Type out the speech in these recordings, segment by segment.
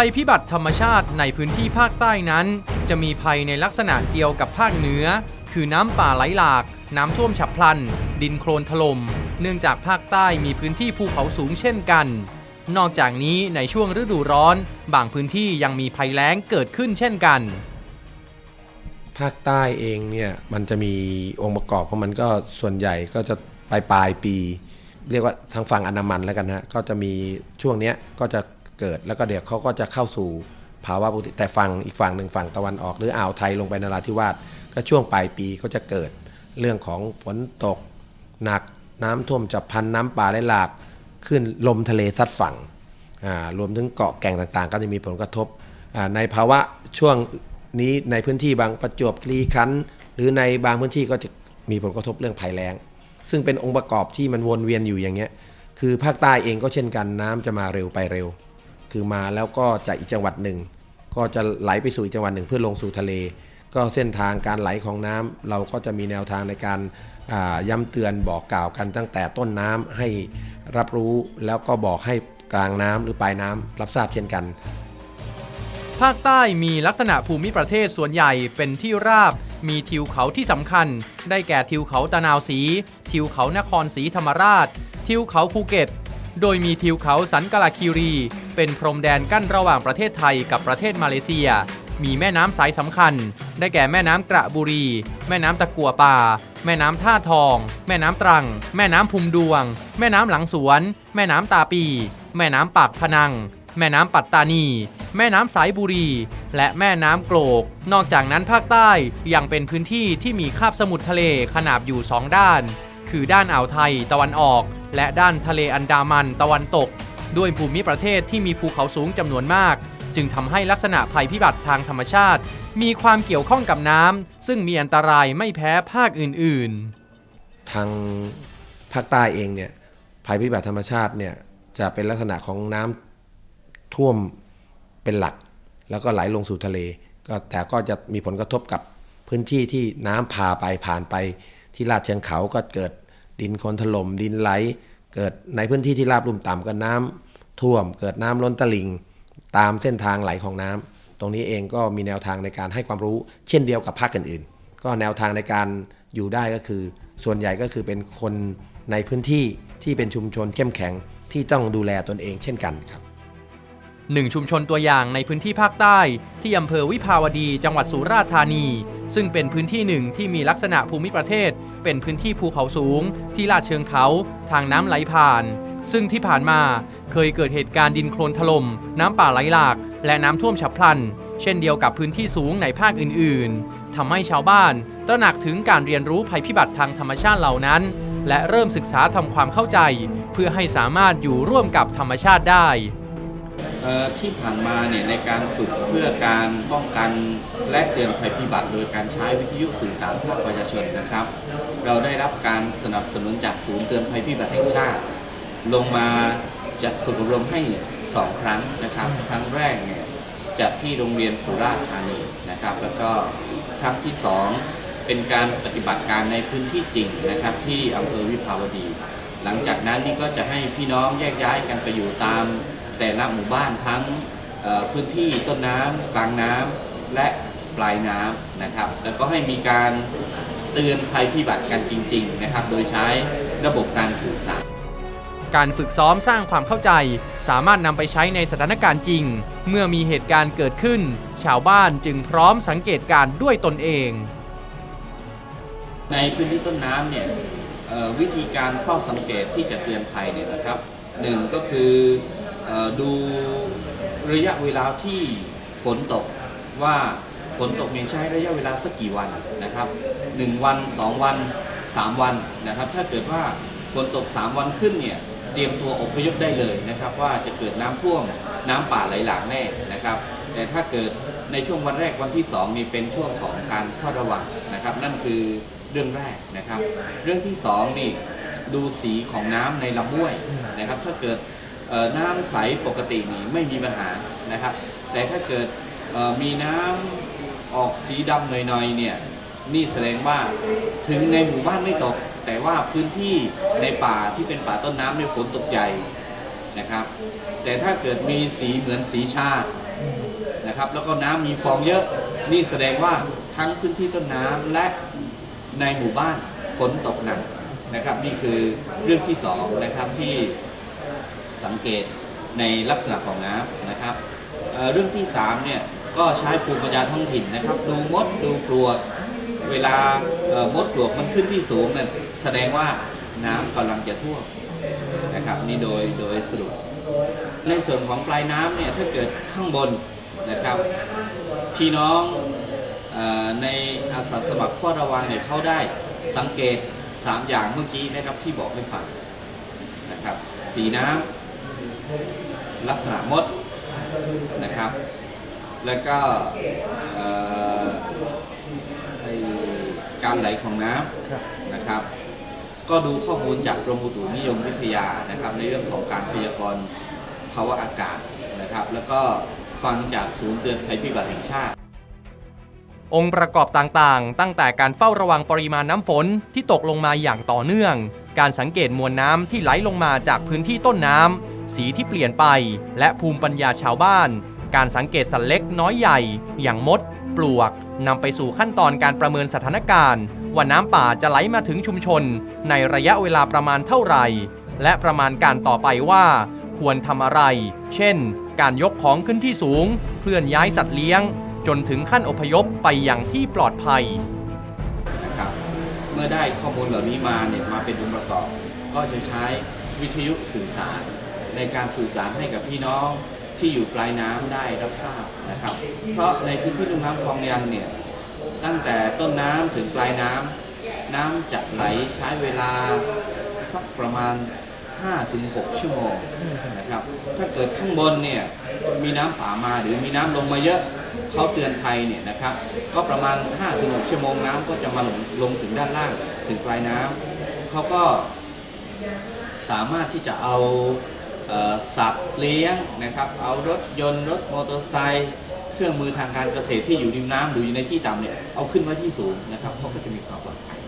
ภัยพิบัติธรรมชาติในพื้นที่ภาคใต้นั้น จะมีภัยในลักษณะเดียวกับภาคเหนือ คือน้ำป่าไหลหลาก น้ำท่วมฉับพลัน ดินโคลนถล่มเนื่องจากภาคใต้มีพื้นที่ภูเขาสูงเช่นกัน นอกจากนี้ในช่วงฤดูร้อน บางพื้นที่ยังมีภัยแล้งเกิดขึ้นเช่นกัน ภาคใต้เองเนี่ยมันจะมีองค์ประกอบของมันก็ส่วนใหญ่ก็จะปลายปลายปี เรียกว่าทางฝั่งอนามันแล้วกันฮะก็จะมีช่วงเนี้ยก็จะ เกิด แล้วก็เดี๋ยวเขาก็จะเข้าสู่ภาวะปกติแต่ฝั่งอีกฝั่งหนึ่งฝั่งตะวันออกหรืออ่าวไทยลงไปนราธิวาสก็ช่วงปลายปีก็จะเกิดเรื่องของฝนตกหนักน้ำท่วมจับพันน้ำป่าไหลหลากขึ้นลมทะเลซัดฝั่งรวมถึงเกาะแก่งต่างๆ ก็จะมีผลกระทบในภาวะช่วงนี้ในพื้นที่บางประจวบคีรีขันธ์หรือในบางพื้นที่ก็จะมีผลกระทบเรื่องภัยแล้ง ซึ่งเป็นองค์ประกอบที่มันวนเวียนอยู่อย่างเงี้ยคือภาคใต้เองก็เช่นกันน้ำจะมาเร็วไปเร็ว คือมาแล้วก็จากอีกจังหวัดหนึ่ง ก็จะไหลไปสู่อีกจังหวัดหนึ่งเพื่อลงสู่ทะเล ก็เส้นทางการไหลของน้ำเราก็จะมีแนวทางในการย้ำเตือนบอกกล่าวกันตั้งแต่ต้นน้ำให้รับรู้แล้วก็บอกให้กลางน้ำหรือปลายน้ำรับทราบเช่นกัน ภาคใต้มีลักษณะภูมิประเทศส่วนใหญ่เป็นที่ราบ มีทิวเขาที่สำคัญ ได้แก่ทิวเขาตะนาวศรีทิวเขานครศรีธรรมราช ทิวเขาภูเก็ต โดยมีทิวเขาสันกลาคีรี เป็นพรมแดนกั้นระหว่างประเทศไทยกับประเทศมาเลเซีย มีแม่น้ำสายสำคัญ ได้แก่แม่น้ำกระบุรี แม่น้ำตะกัวป่า แม่น้ำท่าทอง แม่น้ำตรัง แม่น้ำพุมดวง แม่น้ำหลังสวน แม่น้ำตาปี แม่น้ำปากพนัง แม่น้ำปัตตานี แม่น้ำสายบุรี และแม่น้ำโกรกนอกจากนั้นภาคใต้ยังเป็นพื้นที่ที่มีคาบสมุทรทะเลขนาบอยู่2ด้าน คือด้านอ่าวไทยตะวันออก และด้านทะเลอันดามันตะวันตก ด้วยภูมิประเทศที่มีภูเขาสูงจำนวนมาก จึงทำให้ลักษณะภัยพิบัติทางธรรมชาติ มีความเกี่ยวข้องกับน้ำซึ่งมีอันตรายไม่แพ้ภาคอื่นๆ ทางภาคใต้เองเนี่ยภัยพิบัติธรรมชาติเนี่ยจะเป็นลักษณะของน้ำท่วมเป็นหลัก แล้วก็ไหลลงสู่ทะเลก็แต่ก็จะมีผลกระทบกับพื้นที่ที่น้ำพาไปผ่านไปที่ลาดเชิงเขาก็เกิด ดินคนถล่มดินไหล เกิดในพื้นที่ที่ราบลุ่มต่ำก็น้ำท่วม เกิดน้ำล้นตลิ่ง ตามเส้นทางไหลของน้ำตรงนี้เองก็มีแนวทางในการให้ความรู้ เช่นเดียวกับภาคอื่นๆ ก็แนวทางในการอยู่ได้ก็คือ ส่วนใหญ่ก็คือเป็นคนในพื้นที่ที่เป็นชุมชนเข้มแข็งที่ต้องดูแลตนเองเช่นกันครับ หนึ่งชุมชนตัวอย่างในพื้นที่ภาคใต้ ที่อำเภอวิภาวดีจังหวัดสุราษฎร์ธานี ซึ่งเป็นพื้นที่หนึ่งที่มีลักษณะภูมิประเทศ เป็นพื้นที่ภูเขาสูง ที่ลาดเชิงเขา ทางน้ำไหลผ่าน ซึ่งที่ผ่านมาเคยเกิดเหตุการณ์ดินโคลนถล่มน้ำป่าไหลหลาก และน้ำท่วมฉับพลัน เช่นเดียวกับพื้นที่สูงในภาคอื่น ๆทำให้ชาวบ้าน ตระหนักถึงการเรียนรู้ภัยพิบัติทางธรรมชาติเหล่านั้น และเริ่มศึกษาทำความเข้าใจ เพื่อให้สามารถอยู่ร่วมกับธรรมชาติได้ ที่ผ่านมาเนี่ยในการฝึกเพื่อการป้องกันและเตือนภัยพิบัติโดยการใช้วิทยุสื่อสารภาคประชาชนนะครับ เราได้รับการสนับสนุนจากศูนย์เตือนภัยพิบัติแห่งชาติ ลงมาจัดฝึกอบรมให้สองครั้งนะครับ ครั้งแรกเนี่ยจัดที่โรงเรียนสุราษฎร์ธานีนะครับ แล้วก็ครั้งที่สองเป็นการปฏิบัติการในพื้นที่จริงนะครับ ที่อำเภอวิภาวดี หลังจากนั้นนี่ก็จะให้พี่น้องแยกย้ายกันไปอยู่ตาม แต่ละหมู่บ้านทั้งเอ่อพื้นที่ต้นน้ำกลางน้ำและปลายน้ำนะครับแล้วก็ให้มีการเตือนภัยพิบัติกันจริง ๆ นะครับ โดยใช้ระบบการสื่อสารการฝึกซ้อมสร้างความเข้าใจ สามารถนำไปใช้ในสถานการณ์จริง เมื่อมีเหตุการณ์เกิดขึ้น ชาวบ้านจึงพร้อมสังเกตการณ์ด้วยตนเอง ในพื้นที่ต้นน้ำเนี่ยเอ่อวิธีการเฝ้าสังเกตที่จะเตือนภัยเนี่ยนะครับหนึ่งก็คือเออ ดูระยะเวลาที่ฝนตกว่าฝนตกเนี่ยใช้ระยะเวลาสักกี่วันนะครับหนึ่งวันสองวันสามวันนะครับ ถ้าเกิดว่าฝนตกสามวันขึ้นเนี่ยเตรียมตัวอพยพได้เลยนะครับ ว่าจะเกิดน้ำท่วมน้ำป่าไหลหลากแน่นะครับ แต่ถ้าเกิดในช่วงวันแรกวันที่สองนี่เป็นช่วงของการเฝ้าระวังนะครับ นั่นคือเรื่องแรกนะครับ เรื่องที่สองนี่ดูสีของน้ำในลำห้วยนะครับ ถ้าเกิด น้ำใสปกตินี่ไม่มีปัญหานะครับ แต่ถ้าเกิดมีน้ำออกสีดำหน่อยๆเนี่ยนี่แสดงว่าถึงในหมู่บ้านไม่ตก แต่ว่าพื้นที่ในป่าที่เป็นป่าต้นน้ำเนี่ยฝนตกใหญ่นะครับ แต่ถ้าเกิดมีสีเหมือนสีชานะครับ แล้วก็น้ำมีฟองเยอะ นี่แสดงว่าทั้งพื้นที่ต้นน้ำและในหมู่บ้านฝนตกหนักนะครับ นี่คือเรื่องที่สองนะครับที่ สังเกตในลักษณะของน้ำนะครับเเรื่องที่สามเนี่ยก็ใช้ภูมิปัญญาท้องถิ่นนะครับ ดูมดดูปลวกเวลามดปลวกมันขึ้นที่สูงเนี่ยแสดงว่าน้ำกำลังจะท่วมนะครับนี่โดยโดยสรุป ในส่วนของปลายน้ำเนี่ยถ้าเกิดข้างบนนะครับพี่น้องอในอาสาสมัครเฝ้าระวังเนี่ยเขาได้สังเกต 3 อย่างเมื่อกี้นะครับที่บอกให้ฟังนะครับสีน้ำ ลักษณะมดนะครับ แล้วก็การไหลของน้ำนะครับ ก็ดูข้อมูลจากกรมอุตุนิยมวิทยานะครับ ในเรื่องของการพยากรณ์ภาวะอากาศนะครับ แล้วก็ฟังจากศูนย์เตือนภัยพิบัติแห่งชาติ องค์ประกอบต่างๆ ตั้งแต่การเฝ้าระวังปริมาณน้ำฝนที่ตกลงมาอย่างต่อเนื่อง การสังเกตมวลน้ำที่ไหลลงมาจากพื้นที่ต้นน้ำ สีที่เปลี่ยนไป และภูมิปัญญาชาวบ้าน การสังเกตสัตว์เล็กน้อยใหญ่ อย่างมด ปลวกนำไปสู่ขั้นตอนการประเมินสถานการณ์ ว่าน้ำป่าจะไหลมาถึงชุมชน ในระยะเวลาประมาณเท่าไหร่ และประมาณการต่อไปว่า ควรทำอะไร เช่น การยกของขึ้นที่สูง เคลื่อนย้ายสัตว์เลี้ยง จนถึงขั้นอพยพไปอย่างที่ปลอดภัยนะครับเมื่อได้ข้อมูลเหล่านี้มาเนี่ยมาเป็นองค์ประกอบ ก็จะใช้วิทยุสื่อสาร ในการสื่อสารให้กับพี่น้องที่อยู่ปลายน้ำได้รับทราบนะครับ เพราะในพื้นที่ลุ่มน้ำคลองยันเนี่ยตั้งแต่ต้นน้ำถึงปลายน้ำน้ำจะไหลใช้เวลาสักประมาณ 5-6 ชั่วโมงนะครับ ถ้าเกิดข้างบนเนี่ยมีน้ำป่ามาหรือมีน้ำลงมาเยอะเขาเตือนภัยเนี่ยนะครับ ก็ประมาณ 5-6 ชั่วโมงน้ำก็จะมาลงลงถึงด้านล่างถึงปลายน้ำเขาก็สามารถที่จะเอา สัตว์เลี้ยงนะครับเอารถยนต์รถมอเตอร์ไซค์เครื่องมือทางการเกษตรที่อยู่ริมน้ำหรืออยู่ในที่ต่ำเนี่ยเอาขึ้นไว้ที่สูงนะครับเขาก็จะมีความปลอดภัย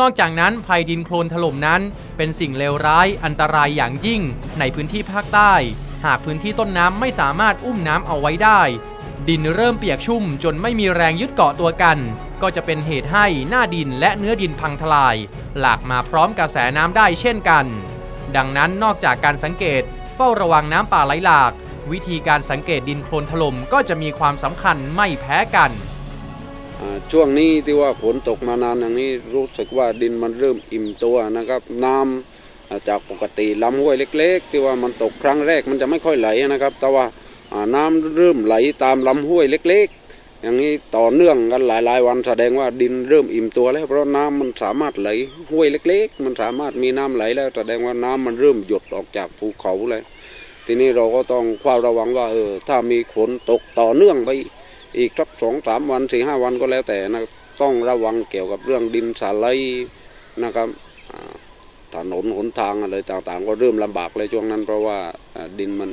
นอกจากนั้นภัยดินโคลนถล่มนั้น เป็นสิ่งเลวร้ายอันตรายอย่างยิ่ง ในพื้นที่ภาคใต้ หากพื้นที่ต้นน้ำไม่สามารถอุ้มน้ำเอาไว้ได้ ดินเริ่มเปียกชุ่มจนไม่มีแรงยึดเกาะตัวกัน ก็จะเป็นเหตุให้หน้าดินและเนื้อดินพังทลาย หลากมาพร้อมกระแสน้ำได้เช่นกัน ดังนั้นนอกจากการสังเกตเฝ้าระวังน้ำป่าไหลหลาก วิธีการสังเกตดินโคลนถล่มก็จะมีความสำคัญไม่แพ้กัน ช่วงนี้ที่ว่าฝนตกมานานอย่างนี้รู้สึกว่าดินมันเริ่มอิ่มตัวนะครับ น้ำจากปกติลำห้วยเล็ก ๆ ที่ว่ามันตกครั้งแรกมันจะไม่ค่อยไหลนะครับ แต่ว่าอ่าน้ำเริ่มไหลตามลำห้วยเล็ก ๆ อย่างนี้ต่อเนื่องกันหลายๆ วันแสดงว่าดินเริ่มอิ่มตัวแล้ว เพราะน้ำมันสามารถไหลห้วยเล็ก ๆ มันสามารถมีน้ำไหลแล้วแสดงว่าน้ำมันเริ่มหยดออกจากภูเขาเลยทีนี้เราก็ต้องเฝ้าระวังว่าเออถ้ามีฝนตกต่อเนื่องไปอีกสักสองสามวันสี่ห้าวันก็แล้วแต่นะต้องระวังเกี่ยวกับเรื่องดินสไลด์นะครับถนนหนทางอะไรต่างๆ ก็เริ่มลำบากเลยช่วงนั้น เพราะว่าดินมัน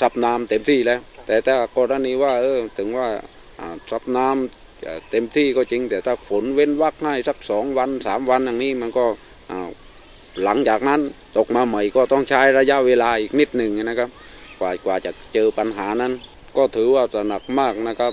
ซับน้ำเต็มที่แล้ว แต่ถ้ากรณีว่าเออถึงว่า ซับน้ำเอ่อเต็มที่ก็จริง แต่ถ้าฝนเว้นวักให้สักสองวันสามวันอย่างนี้มันก็หลังจากนั้นตกมาใหม่ก็ต้องใช้ระยะเวลาอีกนิดหนึ่งนะครับ กว่ากว่าจะเจอปัญหานั้น ก็ถือว่าจะหนักมากนะครับ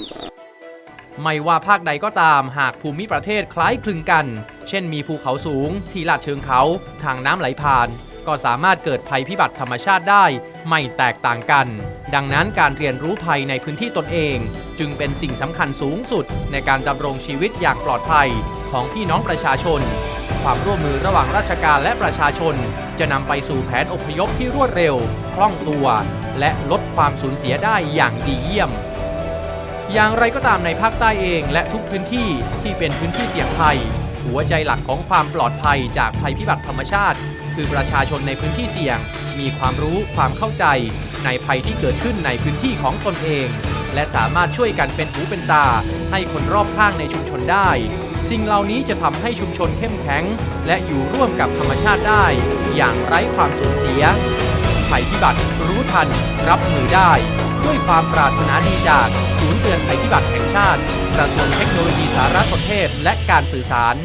ไม่ว่าภาคใดก็ตามหากภูมิประเทศคล้ายคลึงกัน เช่นมีภูเขาสูง ที่ลาดเชิงเขา ทางน้ำไหลผ่าน ก็สามารถเกิดภัยพิบัติธรรมชาติได้ไม่แตกต่างกัน ดังนั้นการเรียนรู้ภัยในพื้นที่ตนเอง จึงเป็นสิ่งสำคัญสูงสุดในการดำรงชีวิตอย่างปลอดภัยของพี่น้องประชาชน ความร่วมมือระหว่างราชการและประชาชน จะนำไปสู่แผนอพยพที่รวดเร็ว คล่องตัว และลดความสูญเสียได้อย่างดีเยี่ยม อย่างไรก็ตามในภาคใต้เองและทุกพื้นที่ที่เป็นพื้นที่เสี่ยงภัย หัวใจหลักของความปลอดภัยจากภัยพิบัติธรรมชาติ คือประชาชนในพื้นที่เสี่ยง มีความรู้ความเข้าใจ ในภัยที่เกิดขึ้นในพื้นที่ของตนเอง และสามารถช่วยกันเป็นหูเป็นตา ให้คนรอบข้างในชุมชนได้ สิ่งเหล่านี้จะทำให้ชุมชนเข้มแข็ง และอยู่ร่วมกับธรรมชาติได้ อย่างไร้ความสูญเสียภัยพิบัติรู้ทัน รับมือได้ ด้วยความปรารถนาดีจากศูนย์เตือนภัยพิบัติแห่งชาติกระทรวงเทคโนโลยีสารสนเทศ และการสื่อสาร